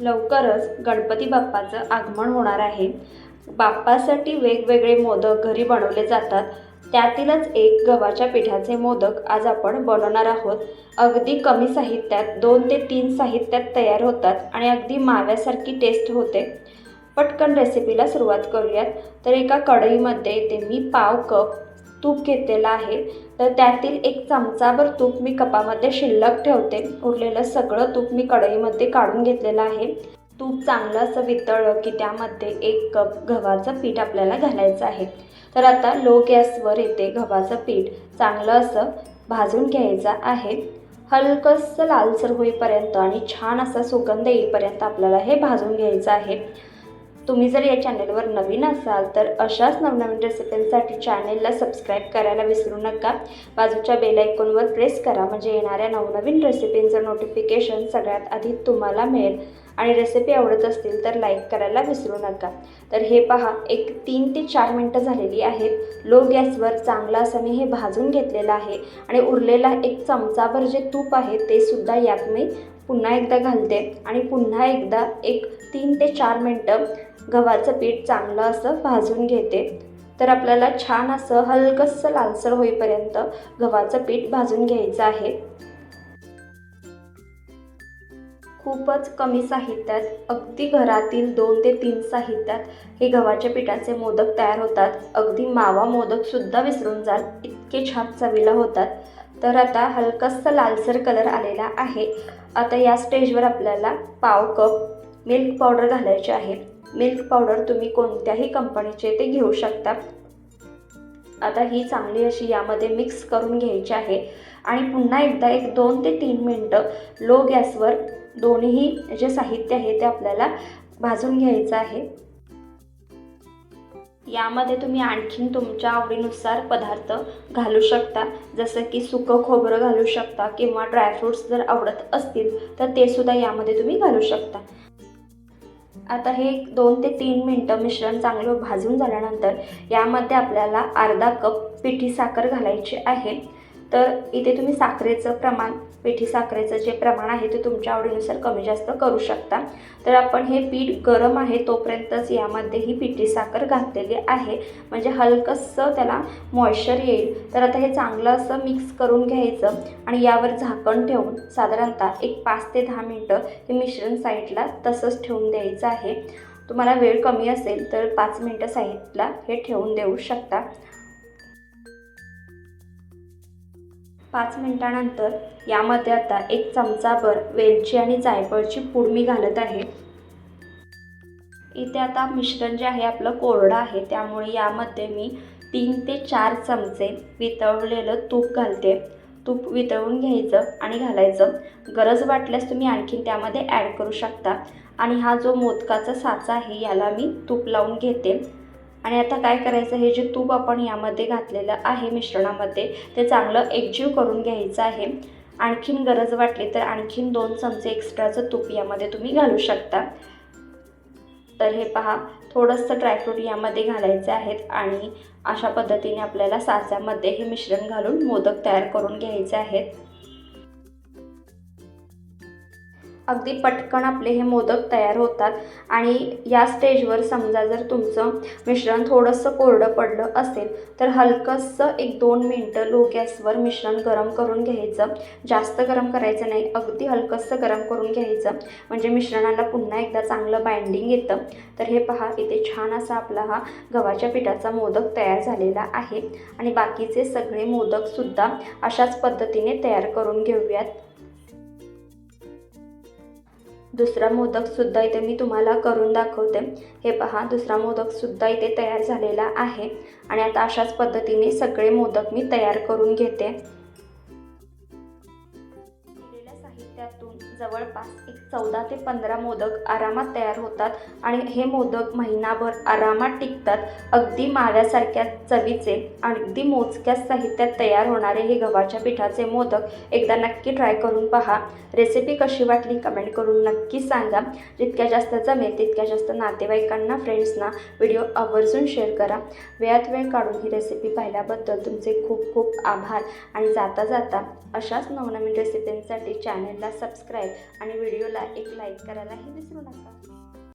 लवकरच गणपती बाप्पाचं आगमन होणार आहे. बाप्पासाठी वेगवेगळे मोदक घरी बनवले जातात. त्यातीलच एक गव्हाच्या पिठाचे मोदक आज आपण बनवणार आहोत. अगदी कमी साहित्यात दोन ते तीन साहित्यात तयार होतात आणि अगदी माव्यासारखी टेस्ट होते. पटकन रेसिपीला सुरुवात करूयात. तर एका कढईमध्ये इथे मी पाव कप तूप घेतलेलं आहे. तर त्यातील एक चमचाभर तूप मी कपामध्ये शिल्लक ठेवते. उरलेलं सगळं तूप मी कढईमध्ये काढून घेतलेलं आहे. तूप चांगलं असं वितळलं की त्यामध्ये एक कप गव्हाचं पीठ आपल्याला घालायचं आहे. तर आता लो गॅसवर येते गव्हाचं पीठ. चांगलं असं भाजून घ्यायचं आहे. हलकंसं लालसर होईपर्यंत आणि छान असा सुगंध येईपर्यंत आपल्याला हे भाजून घ्यायचं आहे. तुम्ही जर या चॅनलवर नवीन असाल तर अशाच नवनवीन रेसिपींसाठी चॅनेलला सबस्क्राईब करायला विसरू नका. बाजूच्या बेल आयकॉनवर प्रेस करा म्हणजे येणाऱ्या नवनवीन रेसिपींचं नोटिफिकेशन सगळ्यात आधी तुम्हाला मिळेल. आणि रेसिपी आवडत असतील तर लाईक करायला विसरू नका. तर हे पहा एक तीन ते चार मिनटं झालेली आहेत. लो गॅसवर चांगलं असं मी हे भाजून घेतलेलं आहे. आणि उरलेला एक चमचाभर जे तूप आहे ते सुद्धा यात मी पुन्हा एकदा घालते आणि पुन्हा एकदा एक तीन ते चार मिनटं गव्हाचं पीठ चांगलं असं भाजून घेते. तर आपल्याला छान असं हलकंसं लालसर होईपर्यंत गव्हाचं पीठ भाजून घ्यायचं आहे. खूपच कमी साहित्यात अगदी घरातील दोन ते तीन साहित्यात हे गव्हाच्या पिठाचे मोदक तयार होतात. अगदी मावा मोदकसुद्धा विसरून जाल इतके छान चवीला होतात. तर आता हलकासा लालसर कलर आलेला आहे. आता या स्टेजवर आपल्याला पाव कप मिल्क पावडर घालायचे आहे. मिल्क पावडर तुम्ही कोणत्याही कंपनीचे ते घेऊ शकता. आता ही चांगली अशी यामध्ये मिक्स करून घ्यायची आहे. आणि पुन्हा एकदा एक दोन ते तीन मिनटं लो गॅसवर दोन्ही जे साहित्य आहे ते आपल्याला भाजून घ्यायचं आहे. यामध्ये तुम्ही आणखीन तुमच्या आवडीनुसार पदार्थ घालू शकता. जसं की सुकं खोबरं घालू शकता किंवा ड्रायफ्रूट्स जर आवडत असतील तर ते सुद्धा यामध्ये तुम्ही घालू शकता. आता हे दोन ते तीन मिनटं मिश्रण चांगलं भाजून झाल्यानंतर यामध्ये आपल्याला अर्धा कप पिठी साखर घालायची आहे. तर इथे तुम्ही साखरेचं प्रमाण पिठी साखरेचं जे प्रमाण आहे ते तुमच्या आवडीनुसार कमी जास्त करू शकता. तर आपण हे पीठ गरम आहे तोपर्यंतच यामध्ये ही पिठी साखर घातलेली आहे. म्हणजे हलकंसं त्याला मॉइश्चर येईल. तर आता हे चांगलं असं मिक्स करून घ्यायचं आणि यावर झाकण ठेवून साधारणतः एक पाच ते दहा मिनटं हे मिश्रण साईडला तसंच ठेवून द्यायचं आहे. तुम्हाला वेळ कमी असेल तर पाच मिनटं साईडला हे ठेवून देऊ शकता. पाच मिनटानंतर यामध्ये आता एक चमचाभर वेलची आणि जायफळची पूड मी घालत आहे. इथे आता मिश्रण जे आहे आपलं कोरडं आहे त्यामुळे यामध्ये मी तीन ते चार चमचे वितळलेलं तूप घालते. तूप वितळून घ्यायचं आणि घालायचं. गरज वाटल्यास तुम्ही आणखीन त्यामध्ये ॲड करू शकता. आणि हा जो मोदकाचा साचा आहे याला मी तूप लावून घेते. आणि आता काय करायचं हे जे तूप आपण यामध्ये घातलेलं आहे मिश्रणामध्ये ते चांगलं एकजीव करून घ्यायचं आहे. आणखीन गरज वाटली तर आणखीन दोन चमचे एक्स्ट्राचं तूप यामध्ये तुम्ही घालू शकता. तर हे पहा थोडंसं ड्रायफ्रूट यामध्ये घालायचे आहेत आणि अशा पद्धतीने आपल्याला साच्यामध्ये हे मिश्रण घालून मोदक तयार करून घ्यायचे आहेत. अगदी पटकन आपले हे मोदक तयार होतात. आणि या स्टेजवर समजा जर तुमचं मिश्रण थोडंसं कोरडं पडलं असेल तर हलकंसं एक दोन मिनटं लो गॅसवर मिश्रण गरम करून घ्यायचं. जास्त गरम करायचं नाही अगदी हलकंसं गरम करून घ्यायचं. म्हणजे मिश्रणाला पुन्हा एकदा चांगलं बाइंडिंग येतं. तर हे पहा इथे छान असा आपला हा गव्हाच्या पिठाचा मोदक तयार झालेला आहे. आणि बाकीचे सगळे मोदकसुद्धा अशाच पद्धतीने तयार करून घेऊयात. दुसरा मोदकसुद्धा इथे मी तुम्हाला करून दाखवते. हे पहा दुसरा मोदकसुद्धा इथे तयार झालेला आहे. आणि आता अशाच पद्धतीने सगळे मोदक मी तयार करून घेते. केलेल्या साहित्यातून जवळपास एक चौदा ते पंधरा मोदक आरामात तयार होतात आणि हे मोदक महिनाभर आरामात टिकतात. अगदी माव्यासारख्या चवीचे अगदी मोजक्या साहित्यात तयार होणारे हे गव्हाच्या पिठाचे मोदक एकदा नक्की ट्राय करून पहा. रेसिपी कशी वाटली कमेंट करून नक्की सांगा. जितक्या जास्त जमेल तितक्या जास्त नातेवाईकांना फ्रेंड्सना व्हिडिओ आवर्जून शेअर करा. वेळात वेळ काढून ही रेसिपी पाहिल्याबद्दल तुमचे खूप खूप आभार. आणि जाता जाता अशाच नवनवीन रेसिपींसाठी चॅनलला सबस्क्राईब आणि व्हिडिओला एक लाईक करायलाही विसरू नका.